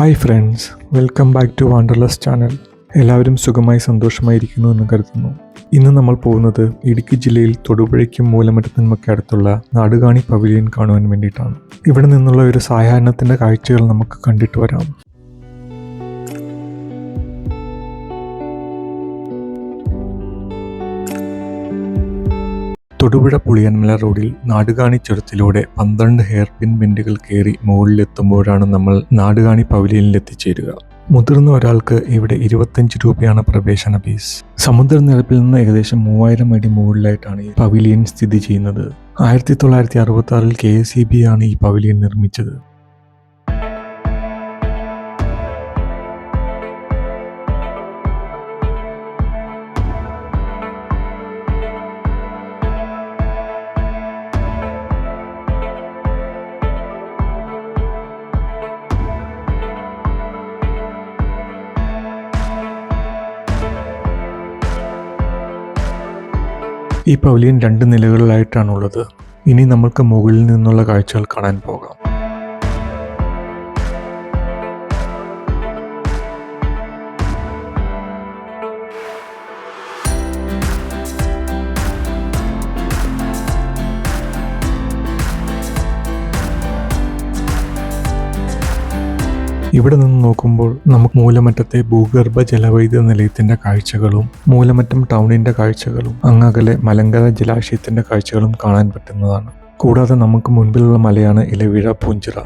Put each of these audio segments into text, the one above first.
Hi friends welcome back to wanderlust channel എല്ലാവരും സുഖമായി സന്തോഷമായിരിക്കുന്നു എന്ന് കരുതുന്നു. ഇന്ന് നമ്മൾ പോകുന്നത് ഇടുക്കി ജില്ലയിൽ തൊടുപുഴയ്ക്കും മൂലമറ്റത്തിനുമൊക്കെ അടുത്തുള്ള നാടുകാണി പവിലിയൻ കാണുവാൻ വേണ്ടിയിട്ടാണ്. ഇവിടെ നിന്നുള്ള ഒരു സായാഹ്നത്തിന്റെ കാഴ്ചകൾ നമുക്ക് കണ്ടിട്ട് വരാം. തൊടുപുഴ പുളിയന്മല റോഡിൽ നാടുകാണി ചുരത്തിലൂടെ പന്ത്രണ്ട് ഹെയർ പിൻ ബെൻഡുകൾ കയറി മുകളിലെത്തുമ്പോഴാണ് നമ്മൾ നാടുകാണി പവലിയനിൽ എത്തിച്ചേരുക. മുതിർന്ന ഒരാൾക്ക് ഇവിടെ ഇരുപത്തഞ്ച് രൂപയാണ് പ്രവേശന ഫീസ്. സമുദ്രനിരപ്പിൽ നിന്ന് ഏകദേശം മൂവായിരം അടി മുകളിലായിട്ടാണ് ഈ പവിലിയൻ സ്ഥിതി ചെയ്യുന്നത്. ആയിരത്തി തൊള്ളായിരത്തി അറുപത്തി ആറിൽ കെ എസ് ഇ ബി ആണ് ഈ പവിലിയൻ നിർമ്മിച്ചത്. ഈ പവലിയൻ രണ്ട് നിലകളിലായിട്ടാണുള്ളത്. ഇനി നമ്മൾക്ക് മുകളിൽ നിന്നുള്ള കാഴ്ചകൾ കാണാൻ പോകാം. ഇവിടെ നിന്ന് നോക്കുമ്പോൾ നമുക്ക് മൂലമറ്റത്തെ ഭൂഗർഭ ജലവൈദ്യുത നിലയത്തിന്റെ കാഴ്ചകളും മൂലമറ്റം ടൗണിന്റെ കാഴ്ചകളും അങ്ങകലെ മലങ്കര ജലാശയത്തിന്റെ കാഴ്ചകളും കാണാൻ പറ്റുന്നതാണ്. കൂടാതെ നമുക്ക് മുൻപിലുള്ള മലയാണ് ഇലവിഴ പൂഞ്ചിറ.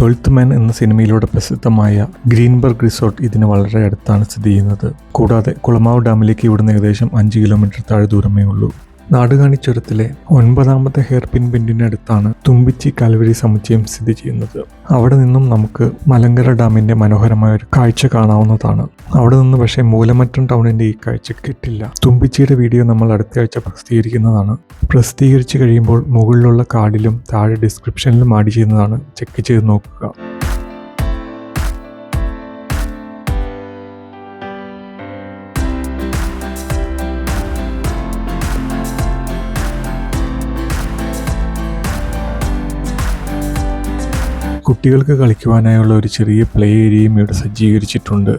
ട്വൽത്ത് മാൻ എന്ന സിനിമയിലൂടെ പ്രസിദ്ധമായ ഗ്രീൻബർഗ് റിസോർട്ട് ഇതിന് വളരെ അടുത്താണ് സ്ഥിതി ചെയ്യുന്നത്. കൂടാതെ കുളമാവ് ഡാമിലേക്ക് ഇവിടുന്ന് ഏകദേശം അഞ്ച് കിലോമീറ്റർ താഴെ ദൂരമേ ഉള്ളൂ നാടുകാണി ചുരത്തിലെ ഒൻപതാമത്തെ ഹെയർപിൻ ബെൻഡിന് അടുത്താണ് തുമ്പിച്ചി കാൽവരി സമുച്ചയം സ്ഥിതി ചെയ്യുന്നത്. അവിടെ നിന്നും നമുക്ക് മലങ്കര ഡാമിന്റെ മനോഹരമായ ഒരു കാഴ്ച കാണാവുന്നതാണ്. അവിടെ നിന്ന് പക്ഷേ മൂലമറ്റം ടൗണിന്റെ ഈ കാഴ്ച കിട്ടില്ല. തുമ്പിച്ചിയുടെ വീഡിയോ നമ്മൾ അടുത്ത ആഴ്ച പ്രസിദ്ധീകരിക്കുന്നതാണ്. പ്രസിദ്ധീകരിച്ചു കഴിയുമ്പോൾ മുകളിലുള്ള കാർഡിലും താഴെ ഡിസ്ക്രിപ്ഷനിലും ആഡ് ചെയ്യുന്നതാണ്. ചെക്ക് ചെയ്ത് നോക്കുക. കുട്ടികൾക്ക് കളിക്കുവാനായുള്ള ഒരു ചെറിയ പ്ലേ ഏരിയയും ഇവിടെ സജ്ജീകരിച്ചിട്ടുണ്ട്.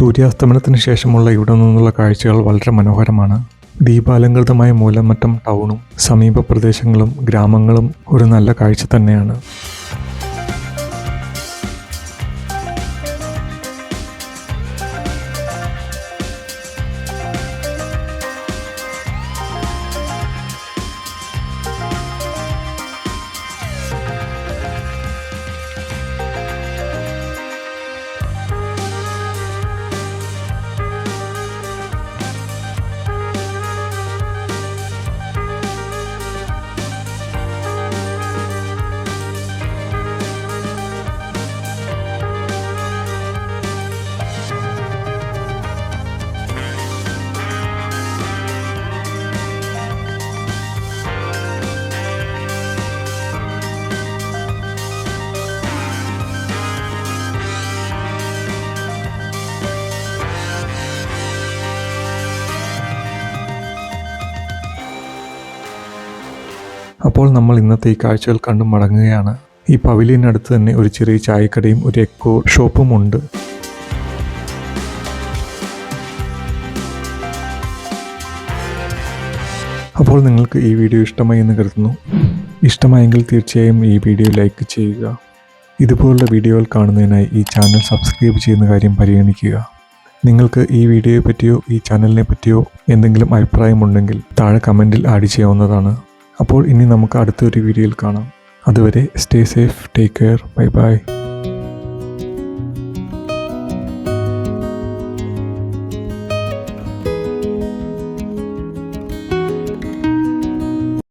സൂര്യാസ്തമനത്തിന് ശേഷമുള്ള ഇവിടെ നിന്നുള്ള കാഴ്ചകൾ വളരെ മനോഹരമാണ്. ദീപാലങ്കൃതമായ മൂലമറ്റം ടൗണും സമീപ പ്രദേശങ്ങളും ഗ്രാമങ്ങളും ഒരു നല്ല കാഴ്ച തന്നെയാണ്. അപ്പോൾ നമ്മൾ ഇന്നത്തെ ഈ കാഴ്ചകൾ കണ്ടു മടങ്ങുകയാണ്. ഈ പവിലിയനടുത്ത് തന്നെ ഒരു ചെറിയ ചായക്കടയും ഒരു എക്കോ ഷോപ്പും ഉണ്ട്. അപ്പോൾ നിങ്ങൾക്ക് ഈ വീഡിയോ ഇഷ്ടമായി എന്ന് കരുതുന്നു. ഇഷ്ടമായെങ്കിൽ തീർച്ചയായും ഈ വീഡിയോ ലൈക്ക് ചെയ്യുക. ഇതുപോലുള്ള വീഡിയോകൾ കാണുന്നതിനായി ഈ ചാനൽ സബ്സ്ക്രൈബ് ചെയ്യുന്ന കാര്യം പരിഗണിക്കുക. നിങ്ങൾക്ക് ഈ വീഡിയോയെ പറ്റിയോ ഈ ചാനലിനെ പറ്റിയോ എന്തെങ്കിലും അഭിപ്രായമുണ്ടെങ്കിൽ താഴെ കമന്റിൽ ആഡ് ചെയ്യാവുന്നതാണ്. അപ്പോൾ ഇനി നമുക്ക് അടുത്തൊരു വീഡിയോയിൽ കാണാം. അതുവരെ stay safe take care bye bye